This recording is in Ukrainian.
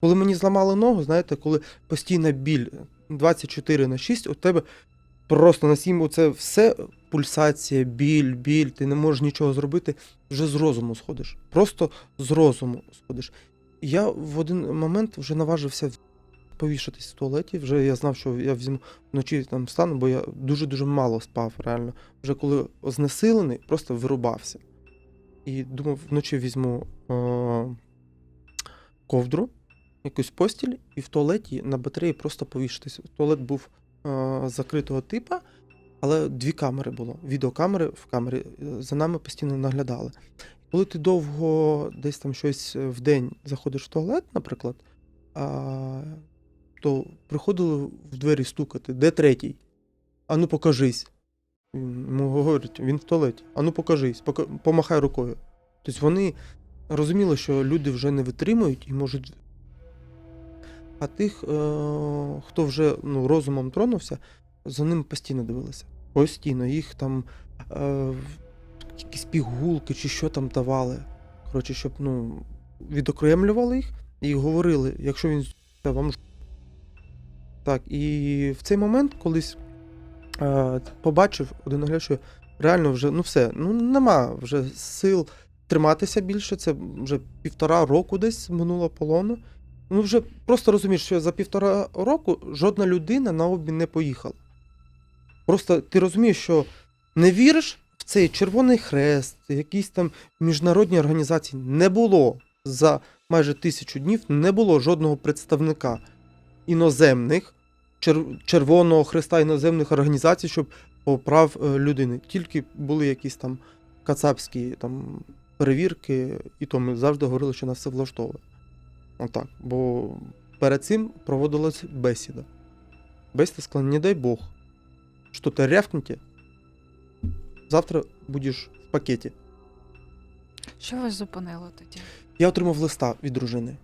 Коли мені зламали ногу, знаєте, коли постійна біль 24 на 6, у тебе просто на 7 оце все пульсація, біль, біль, ти не можеш нічого зробити, вже з розуму сходиш. Просто з розуму сходиш. Я в один момент вже наважився повішатись в туалеті. Вже я знав, що я візьму вночі там встану, бо я дуже-дуже мало спав, реально. Вже коли знесилений, просто вирубався. І думав, вночі візьму е- ковдру, якусь постіль, і в туалеті на батареї просто повішатись. Туалет був е- закритого типу, але дві камери було. Відеокамери в камері е, за нами постійно наглядали. Коли ти довго десь там щось е, в день заходиш в туалет, наприклад, а, то приходили в двері стукати, де третій? Ану покажись. Йому говорять, він в туалеті. Ану покажись, пока... помахай рукою. Тобто вони розуміли, що люди вже не витримують і можуть. А тих, е- хто вже ну, розумом тронувся, за ним постійно дивилися. Постійно їх там е- якісь пігулки чи що там давали. Коротше, щоб ну, відокремлювали їх і говорили, якщо він з***ся, вам. Так, і в цей момент колись е, побачив один нагляд, що реально вже ну все, ну нема вже сил триматися більше. Це вже півтора року десь минуло полону. Ну вже просто розумієш, що за півтора року жодна людина на обмін не поїхала. Просто ти розумієш, що не віриш в цей Червоний Хрест, якісь там міжнародні організації не було за майже тисячу днів, не було жодного представника іноземних Червоного Хреста іноземних організацій, щоб по прав е, людини. Тільки були якісь там кацапські там перевірки, і то ми завжди говорили, що нас все влаштовує. Отак. Бо перед цим проводилась бесіда. Бесіда сказала, не дай Бог, що ти рявкнете, завтра будеш в пакеті. Що вас зупинило тоді? Я отримав листа від дружини.